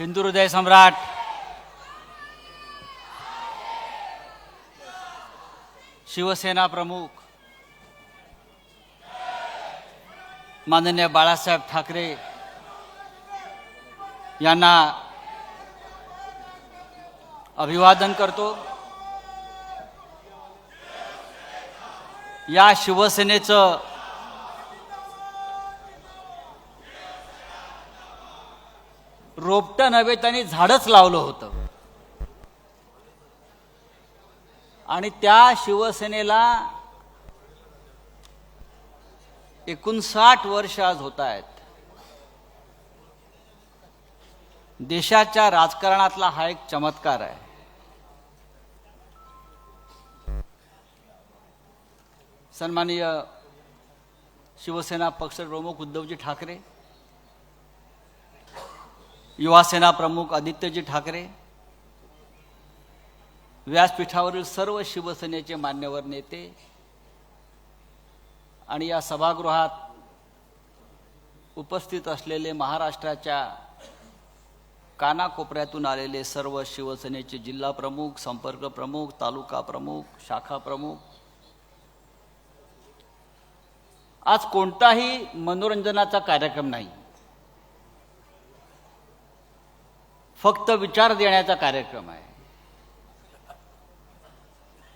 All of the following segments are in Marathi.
हिंदू हृदय सम्राट। शिवसेना प्रमुख। माननीय बाळासाहेब ठाकरे यांना अभिवादन करतो. या शिवसेनेचं रोपटं नव्हे त्यांनी झाडच लावलं होतं. आणि त्या शिवसेनेला एकोणसाठ वर्ष आज होत आहेत देशाच्या राजकारणातला हा एक चमत्कार आहे. सन्माननीय शिवसेना पक्षप्रमुख उद्धवजी ठाकरे युवासेना प्रमुख आदित्यजी ठाकरे व्यासपीठावरील सर्व शिवसेनेचे मान्यवर नेते आणि या सभागृहात उपस्थित असलेले महाराष्ट्राच्या कानाकोपऱ्यातून आलेले सर्व शिवसेनेचे जिल्हा प्रमुख संपर्क प्रमुख तालुका प्रमुख शाखा प्रमुख. आज कोणताही मनोरंजनाचा कार्यक्रम नाही. फक्त विचार देण्याचा कार्यक्रम आहे.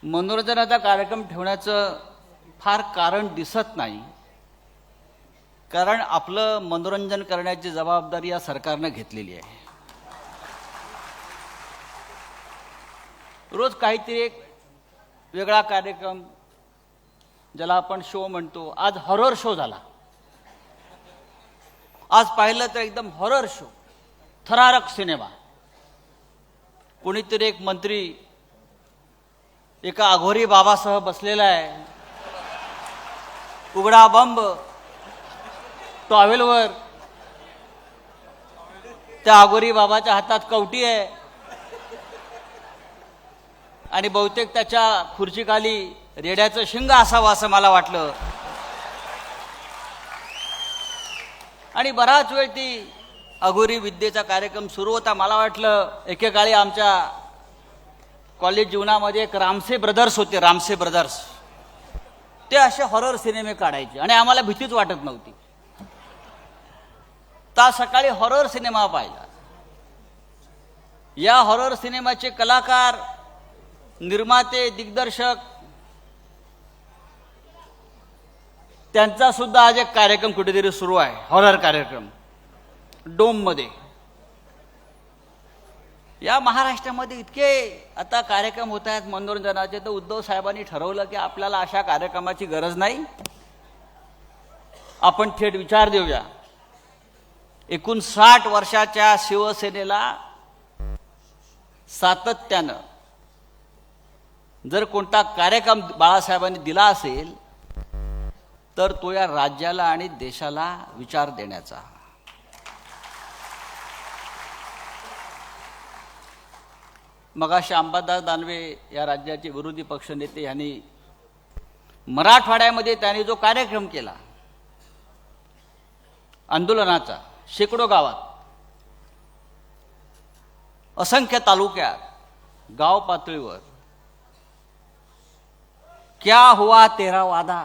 मनोरंजनाचा कार्यक्रम ठेवण्याचं फार कारण दिसत नाही. कारण आपलं मनोरंजन करण्याची जबाबदारी या सरकारनं घेतलेली आहे. रोज काहीतरी एक वेगळा कार्यक्रम ज्याला आपण शो म्हणतो. आज हॉरर शो झाला. आज पाहिलं तर एकदम हॉरर शो थरारक सिनेमा. कोणीतरी एक मंत्री एका अघोरी बाबासह बसलेला आहे. उघडा बंब टॉवेलवर. त्या अघोरी बाबाच्या हातात कवटी आहे. आणि बहुतेक त्याच्या खुर्चीखाली रेड्याचं शिंग असावं असं मला वाटलं. आणि बराच वेळ ती अघोरी विद्येचा कार्यक्रम सुरू होता. मला वाटलं एकेकाळी आमच्या कॉलेज जीवनामध्ये एक रामसे ब्रदर्स होते रामसे ब्रदर्स ते असे हॉरर सिनेमे काढायचे आणि आम्हाला भीतीच वाटत नव्हती. ता सकाळी हॉरर सिनेमा पाहिला. या हॉरर सिनेमाचे कलाकार निर्माते दिग्दर्शक त्यांचा सुद्धा आज एक कार्यक्रम कुठेतरी सुरू आहे हॉरर कार्यक्रम. डोममध्ये. या महाराष्ट्रामध्ये इतके आता कार्यक्रम होत आहेत मनोरंजनाचे तर उद्धव साहेबांनी ठरवलं की आपल्याला अशा कार्यक्रमाची गरज नाही. आपण थेट विचार देऊया. एकूण साठ वर्षाच्या शिवसेनेला सातत्यानं जर कोणता कार्यक्रम बाळासाहेबांनी दिला असेल तर तो या राज्याला आणि देशाला विचार देण्याचा. मगाशी अंबादास दानवे या राज्याचे विरोधी पक्षनेते यांनी मराठवाड्यामध्ये त्यांनी जो कार्यक्रम केला आंदोलनाचा शेकडो गावात असंख्य तालुक्यात गाव पातळीवर क्या हुआ तेरा वादा?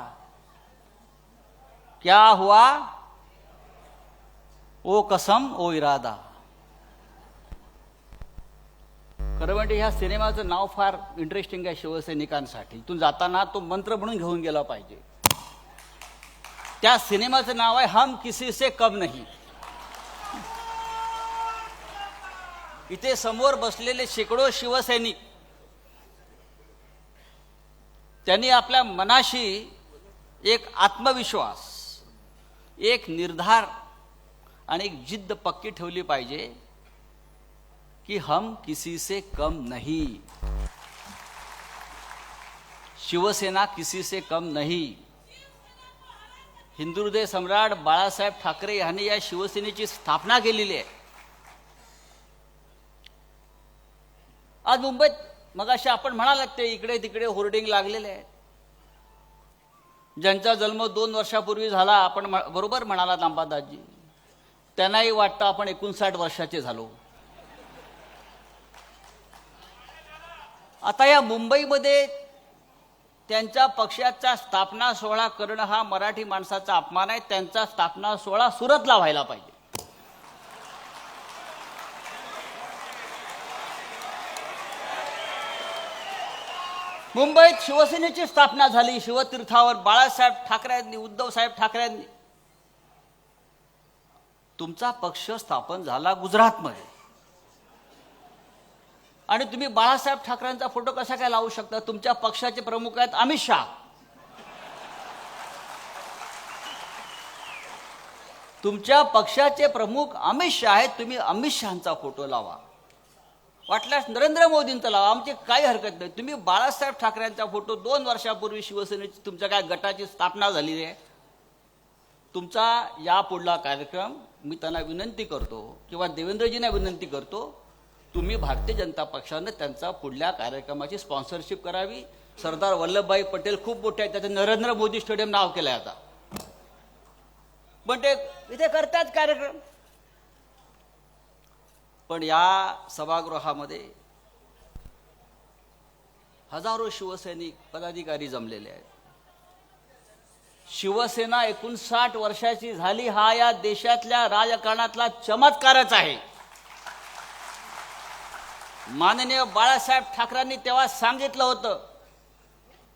क्या हुआ ओ कसम ओ इरादा? खरं म्हणजे ह्या सिनेमाचं नाव फार इंटरेस्टिंग आहे शिवसैनिकांसाठी. इथून जाताना तो मंत्र म्हणून घेऊन गेला पाहिजे. त्या सिनेमाचं नाव आहे हम किसी से कम नाही. इथे समोर बसलेले शेकडो शिवसैनिक त्यांनी आपल्या मनाशी एक आत्मविश्वास एक निर्धार आणि एक जिद्द पक्की ठेवली पाहिजे. कि हम किसी से कम नहीं। शिवसेना किसी से कम नहीं। हिंदू सम्राट बाळासाहेब ठाकरे यांनी या शिवसेनेची स्थापना केलेली आहे. आज मुंबईत मग असे आपण म्हणालात ते इकडे तिकडे होर्डिंग लागलेले आहेत. ज्यांचा जन्म दोन वर्षापूर्वी झाला आपण बरोबर म्हणालात अंबादासजी. त्यांनाही वाटतं आपण एकोणसाठ वर्षाचे झालो. आता या मुंबईमध्ये त्यांच्या पक्षाचा स्थापना सोहळा करणं हा मराठी माणसाचा अपमान आहे. त्यांचा स्थापना सोहळा सुरतला व्हायला पाहिजे. मुंबईत शिवसेनेची स्थापना झाली. शिवतीर्थावर बाळासाहेब ठाकरेंनी उद्धव साहेब ठाकरेंनी तुमचा पक्ष स्थापन झाला गुजरातमध्ये. आणि तुम्ही बाळासाहेब ठाकरेंचा फोटो कसा काय लावू शकता? तुमच्या पक्षाचे प्रमुख आहेत अमित शहा. तुमच्या पक्षाचे प्रमुख अमित शहा आहेत तुम्ही अमित शहाचा फोटो लावा. वाटल्यास नरेंद्र मोदींचा लावा आमची काही हरकत नाही. तुम्ही बाळासाहेब ठाकरेंचा फोटो दोन वर्षापूर्वी शिवसेनेची तुमच्या काय गटाची स्थापना झालेली आहे? तुमचा या पुढला कार्यक्रम मी त्यांना विनंती करतो किंवा देवेंद्रजींना विनंती करतो तुम्ही भारतीय जनता पक्षानं त्यांचा पुढल्या कार्यक्रमाची स्पॉन्सरशिप करावी. सरदार वल्लभभाई पटेल खूप मोठे आहेत. त्याचं नरेंद्र मोदी स्टेडियम नाव केलं आहे आता. पण ते इथे करतात कार्यक्रम. पण या सभागृहामध्ये हजारो शिवसैनिक पदाधिकारी जमलेले आहेत. शिवसेना एकोणसाठ वर्षाची झाली. हा या देशातल्या राजकारणातला चमत्कारच आहे. माननीय बाळासाहेब ठाकरेंनी तेव्हा सांगितलं होतं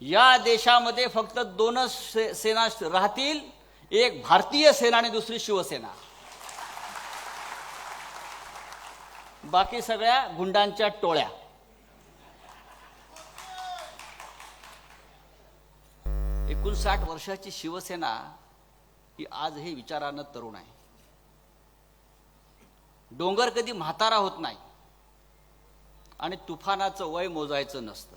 या देशामध्ये फक्त दोनच से- सेना राहतील एक भारतीय सेना आणि दुसरी शिवसेना. बाकी सगळ्या गुंडांच्या टोळ्या. एकोणसाठ वर्षाची शिवसेना ही आज हे विचारानं तरुण आहे. डोंगर कधी म्हातारा होत नाही. आणि तुफानाचं वय मोजायचं नसतं.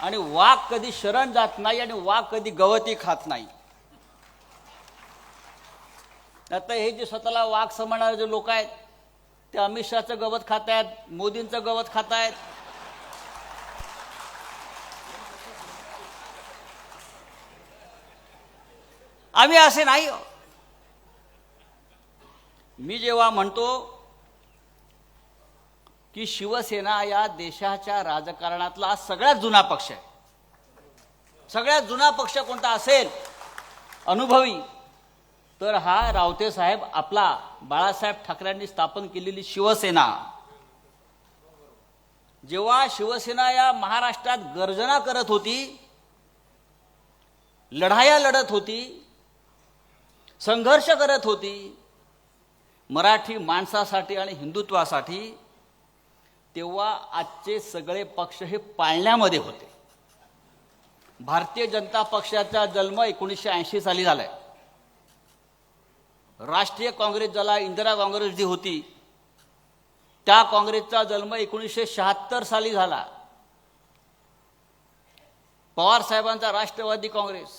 आणि वाघ कधी शरण जात नाही आणि वाघ कधी गवती खात नाही. आता हे जे स्वतःला वाघ समजणारे जे लोक आहेत ते अमित शहाचं गवत खात आहेत मोदींचं गवत खात आहेत आम्ही असे नाही हो. मी जेव्हा म्हणतो की शिवसेना या देशाच्या राजकारणातला सगळ्यात जुना पक्ष आहे. सगळ्यात जुना पक्ष कोणता असेल अनुभवी तर हा रावते साहेब आपला बाळासाहेब ठाकरेंनी स्थापन केलेली शिवसेना. जेव्हा शिवसेना या महाराष्ट्रात गर्जना करत होती लढाया लढत होती संघर्ष करत होती मराठी माणसासाठी आणि हिंदुत्वासाठी तेव्हा आजचे सगळे पक्ष हे पाळण्यामध्ये होते. भारतीय जनता पक्षाचा जन्म एकोणीसशे ऐंशी साली झालाय. राष्ट्रीय काँग्रेस ज्याला इंदिरा काँग्रेस जी होती त्या काँग्रेसचा जन्म एकोणीसशे शहात्तर साली झाला. पवार साहेबांचा राष्ट्रवादी काँग्रेस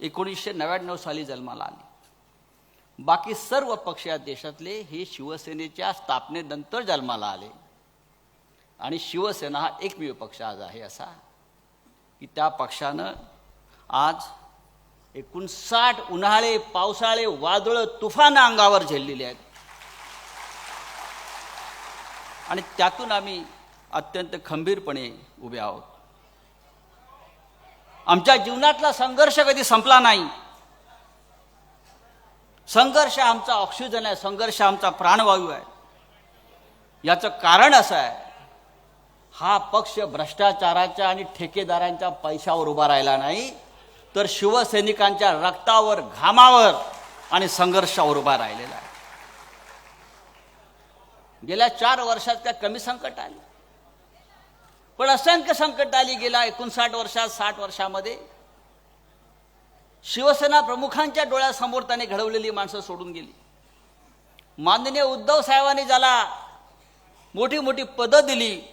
एकोणीसशे नव्याण्णव साली जन्माला आली. बाकी सर्व पक्ष या देशातले हे शिवसेनेच्या स्थापनेनंतर जन्माला आले. आणि शिवसेना हा एकमेव पक्ष आज आहे असा की त्या पक्षानं आज एकोणसाठ उन्हाळे पावसाळे वादळं तुफान अंगावर झेललेले आहेत. आणि त्यातून आम्ही अत्यंत खंबीरपणे उभे आहोत. आमच्या जीवनातला संघर्ष कधी संपला नाही. संघर्ष आमचा ऑक्सिजन आहे संघर्ष आमचा प्राणवायू आहे. याचं कारण असं आहे हा पक्ष भ्रष्टाचाराच्या आणि ठेकेदारांच्या पैशावर उभा राहिला नाही तर शिवसैनिकांच्या रक्तावर घामावर आणि संघर्षावर उभा राहिलेला आहे. गेल्या चार वर्षात काय कमी संकट आले? पण असंख्य संकट आली गेल्या एकोणसाठ वर्षात साठ वर्षामध्ये. शिवसेना प्रमुखांच्या डोळ्यासमोर त्याने घडवलेली माणसं सोडून गेली. माननीय उद्धव साहेबांनी ज्याला मोठी मोठी पदं दिली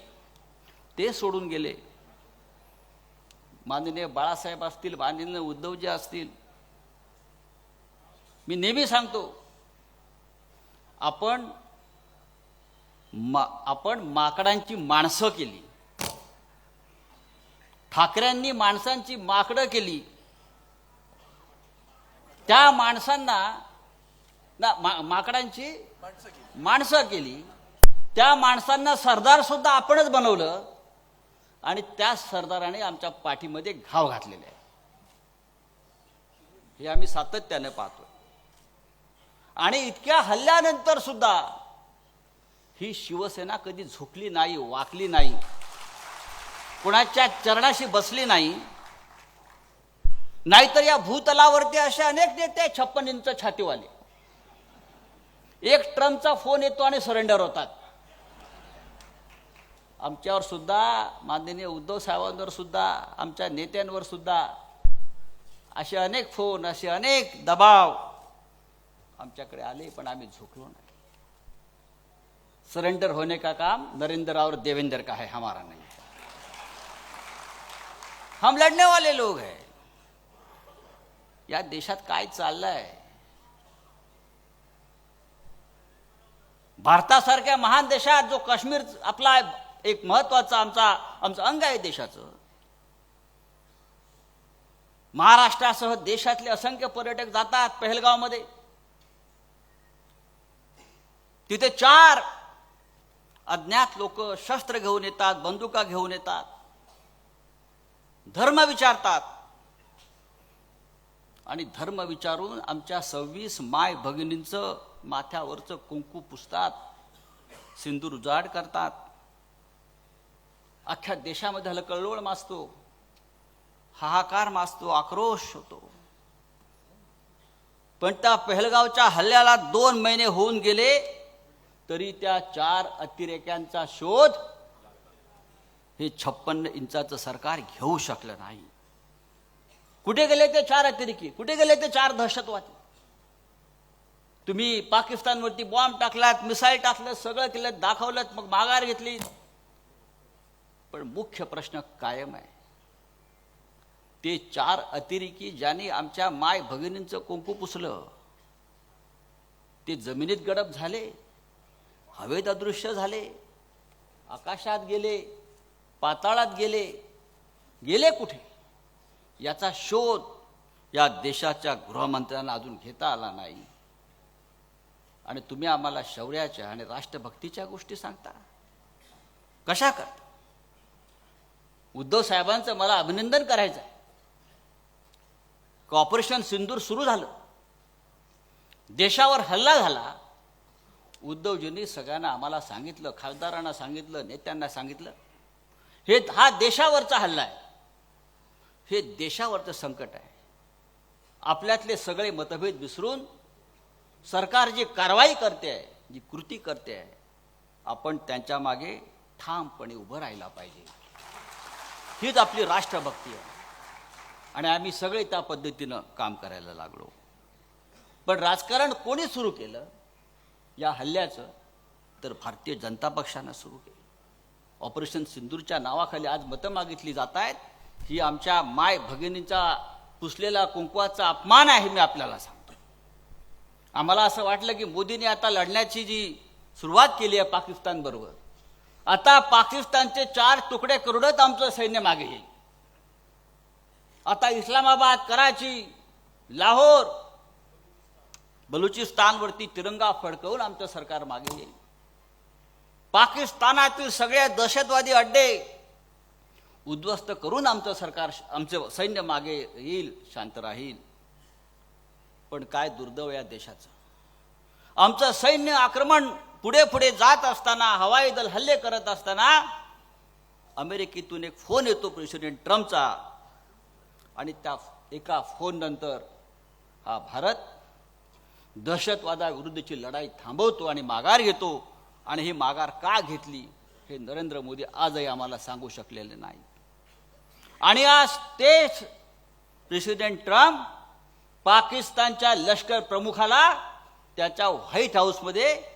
ते सोडून गेले. माननीय बाळासाहेब असतील माननीय उद्धवजी असतील. मी नेहमी सांगतो आपण मा आपण माकडांची माणसं केली. ठाकऱ्यांनी माणसांची माकडं केली. त्या माणसांना ना मा माकडांची माणसं केली. त्या माणसांना सरदार सुद्धा आपणच बनवलं. आणि त्या सरदाराने आमच्या पाठीमध्ये घाव घातलेले आहे. हे आम्ही सातत्याने पाहतो आणि इतक्या हल्ल्यानंतर सुद्धा ही शिवसेना कधी झुकली नाही वाकली नाही कुणाच्या चरणाशी बसली नाही नाहीतर या भूतलावरती असे अनेक नेते छप्पन इंच छातीवाले. एक ट्रम्पचा फोन येतो आणि सरेंडर होतात. आमच्यावर सुद्धा माननीय उद्धव साहेबांवर सुद्धा आमच्या नेत्यांवर सुद्धा असे अनेक फोन असे अनेक दबाव आमच्याकडे आले पण आम्ही झुकलो नाही. सरेंडर होने का काम? नरेंद्र और देवेंद्र का है? हमारा नहीं. है हम लढने वाले लोग हैं. या देशात काय चाललंय? भारतासारख्या महान देशात जो काश्मीर आपला एक महत्त्वाचा आमचा आमचं अंग आहे देशाचं. महाराष्ट्रासह देशातले असंख्य पर्यटक जातात पहलगावमध्ये. तिथे चार अज्ञात लोक शस्त्र घेऊन येतात बंदुका घेऊन येतात. धर्म विचारतात. आणि धर्म विचारून आमच्या सव्वीस माय भगिनींचं माथ्यावरचं कुंकू पुसतात सिंदूर उजाड करतात. अख्ख्या देशामध्ये हलकळलोळ माजतो हाहाकार माजतो आक्रोश होतो. पण त्या पहलगावच्या हल्ल्याला दोन महिने होऊन गेले तरी त्या चार अतिरेक्यांचा शोध हे छप्पन्न इंचाचं सरकार घेऊ शकलं नाही. कुठे गेले ते चार अतिरेकी? कुठे गेले ते चार दहशतवादी? तुम्ही पाकिस्तानवरती बॉम्ब टाकलात मिसाईल टाकलं सगळं केलं दाखवलं मग माघार घेतली. पण मुख्य प्रश्न कायम आहे. ते चार अतिरेकी ज्यांनी आमच्या माय भगिनींचं कुंकू पुसलं ते जमिनीत गडप झाले हवेत अदृश्य झाले आकाशात गेले पाताळात गेले गेले कुठे? याचा शोध या देशाच्या गृहमंत्र्यांना अजून घेता आला नाही. आणि तुम्ही आम्हाला शौर्याच्या आणि राष्ट्रभक्तीच्या गोष्टी सांगता. कशा करता? उद्धव साहेबांचं मला अभिनंदन करायचं आहे का ऑपरेशन सिंदूर सुरू झालं. देशावर हल्ला झाला. उद्धवजींनी सगळ्यांना आम्हाला सांगितलं खासदारांना सांगितलं नेत्यांना सांगितलं. हे हा देशावरचा हल्ला आहे. हे देशावरचं संकट आहे. आपल्यातले सगळे मतभेद विसरून सरकार जी कारवाई करते आहे जी कृती करते आहे आपण त्यांच्या मागे ठामपणे उभं राहिला पाहिजे. हीच आपली राष्ट्रभक्ती आहे. आणि आम्ही सगळे त्या पद्धतीनं काम करायला लागलो. पण राजकारण कोणी सुरू केलं? या हल्ल्याचं तर भारतीय जनता पक्षानं सुरू केलं. ऑपरेशन सिंदूरच्या नावाखाली आज मतं मागितली जात आहेत. ही आमच्या माय भगिनींचा पुसलेला कुंकवाचा अपमान आहे मी आपल्याला सांगतो आम्हाला असं वाटलं की मोदींनी आता लढण्याची जी सुरुवात केली आहे पाकिस्तानबरोबर आता पाकिस्तानचे चार तुकडे करूनच आमचं सैन्य मागे येईल. आता इस्लामाबाद कराची लाहोर बलुचिस्तानवरती तिरंगा फडकवून आमचं सरकार मागे येईल. पाकिस्तानातील सगळे दहशतवादी अड्डे उद्ध्वस्त करून आमचं सरकार आमचं सैन्य मागे येईल शांत राहील. पण काय दुर्दैव या देशाचं? आमचं सैन्य आक्रमण पुढे पुढे जात असताना हवाई दल हल्ले करत असताना अमेरिकेतून एक फोन येतो प्रेसिडेंट ट्रम्पचा. आणि त्या एका फोन नंतर हा भारत दहशतवादाविरुद्धची लढाई थांबवतो आणि माघार घेतो. आणि ही माघार का घेतली हे नरेंद्र मोदी आजही आम्हाला सांगू शकलेले नाही. आणि आज तेच प्रेसिडेंट ट्रम्प पाकिस्तानच्या लष्कर प्रमुखाला त्याच्या व्हाईट हाऊसमध्ये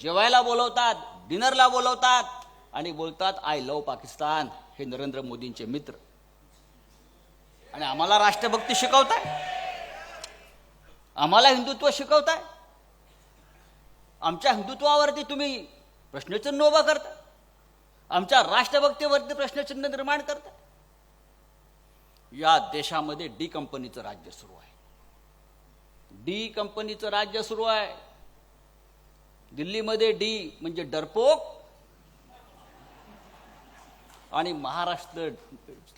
जेवायला बोलवतात डिनरला बोलवतात आणि बोलतात आय लव पाकिस्तान. हे नरेंद्र मोदींचे मित्र. आणि आम्हाला राष्ट्रभक्ती शिकवताय. आम्हाला हिंदुत्व शिकवताय. आमच्या हिंदुत्वावरती तुम्ही प्रश्नचिन्ह उभा करता आमच्या राष्ट्रभक्तीवरती प्रश्नचिन्ह निर्माण करता या देशामध्ये डी कंपनीचं राज्य सुरू आहे. डी कंपनीचं राज्य सुरू आहे. दिल्लीमध्ये डी म्हणजे डरपोक आणि महाराष्ट्र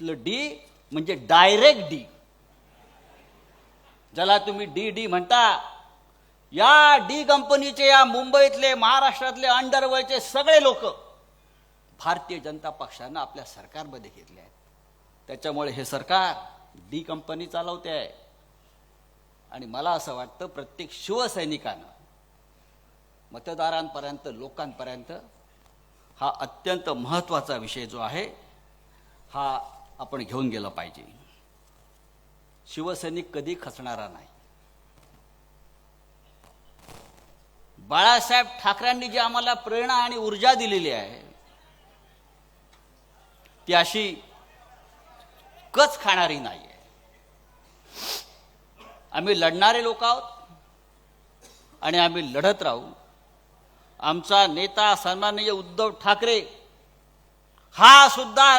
डी म्हणजे डायरेक्ट डी. ज्याला तुम्ही डी डी म्हणता. या डी कंपनीचे या मुंबईतले महाराष्ट्रातले अंडरवर्ल्डचे सगळे लोक भारतीय जनता पक्षानं आपल्या सरकारमध्ये घेतले आहेत. त्याच्यामुळे हे सरकार डी कंपनी चालवते आहे. आणि मला असं वाटतं प्रत्येक शिवसैनिकानं मतदारांपर्यंत लोकांपर्यंत हा अत्यंत महत्त्वाचा विषय जो आहे हा आपण घेऊन गेला पाहिजे. शिवसैनिक कधी खचणारा नाही. बाळासाहेब ठाकरेंनी जी आम्हाला प्रेरणा आणि ऊर्जा दिलेली आहे ती अशी कच खाणारी नाही आहे. आम्ही लढणारे लोक आहोत आणि आम्ही लढत राहू. आमचा नेता सन्माननीय उद्धव ठाकरे हा सुद्धा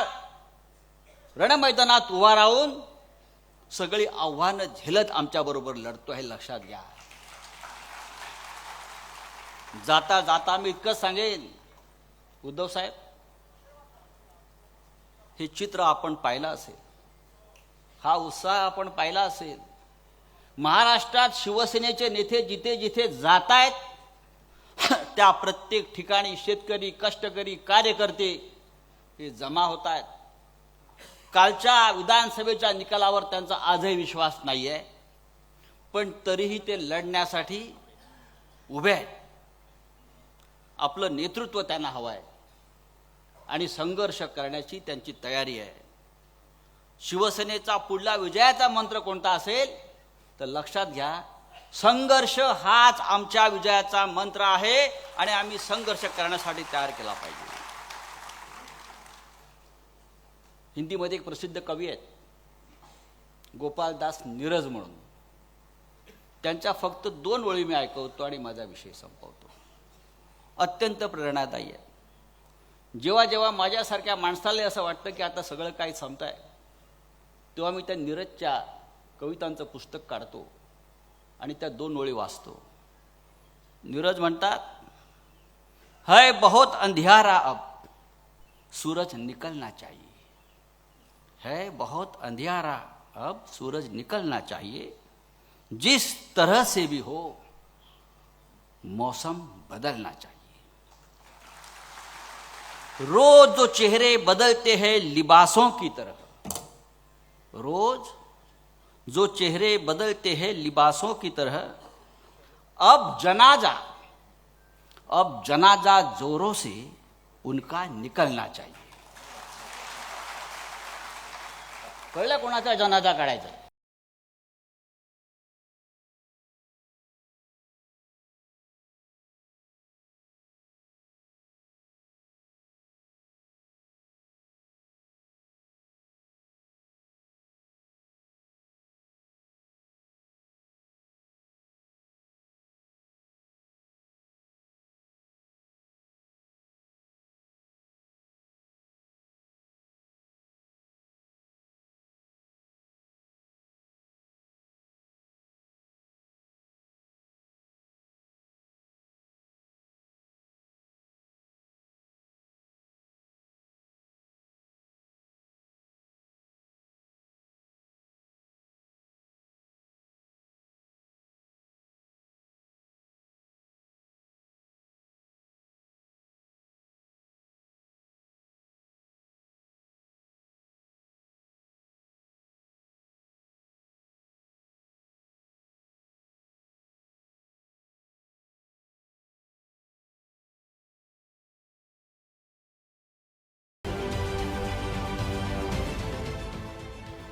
रणमैदानात उभा राहून सगळी आव्हानं झेलत आमच्याबरोबर लढतो हे लक्षात घ्या. जाता जाता मी इतकंच सांगेन उद्धव साहेब हे चित्र आपण पाहिलं असेल हा उत्साह आपण पाहिला असेल. महाराष्ट्रात शिवसेनेचे नेते जिथे जिथे जात आहेत त्या प्रत्येक ठिकाणी शेतकरी कष्टकरी कार्यकर्ते हे जमा होत आहेत. कालच्या विधानसभेच्या निकालावर त्यांचा आजही विश्वास नाही आहे पण तरीही ते लढण्यासाठी उभे आहेत. आपलं नेतृत्व त्यांना हवं आहे आणि संघर्ष करण्याची त्यांची तयारी आहे. शिवसेनेचा पुढला विजयाचा मंत्र कोणता असेल तर लक्षात घ्या संघर्ष हाच आमच्या विजयाचा मंत्र आहे आणि आम्ही संघर्ष करण्यासाठी तयार केला पाहिजे. हिंदीमध्ये एक प्रसिद्ध कवी आहेत. गोपालदास नीरज म्हणून. त्यांच्या फक्त दोन ओळी मी ऐकवतो आणि माझा विषय संपवतो. अत्यंत प्रेरणादायी आहे जेव्हा जेव्हा माझ्यासारख्या माणसाला असं वाटतं की आता सगळं काही संपत आहे तेव्हा मी त्या नीरजच्या कवितांचं पुस्तक काढतो. आणि त्या दोन ओळी वाचतो. नीरज म्हणतात है बहुत अंधियारा अब सूरज निकलना चाहिए. है बहुत अंधियारा अब सूरज निकलना चाहिए। जिस तरह से भी हो मौसम बदलना चाहिए. रोज जो चेहरे बदलते हैं लिबासों की तरह। रोज जो चेहरे बदलते हैं लिबासों की तरह अब जनाजा अब जनाजा जोरों से उनका निकलना चाहिए। कळलं कोणाचा जनाजा काढायचा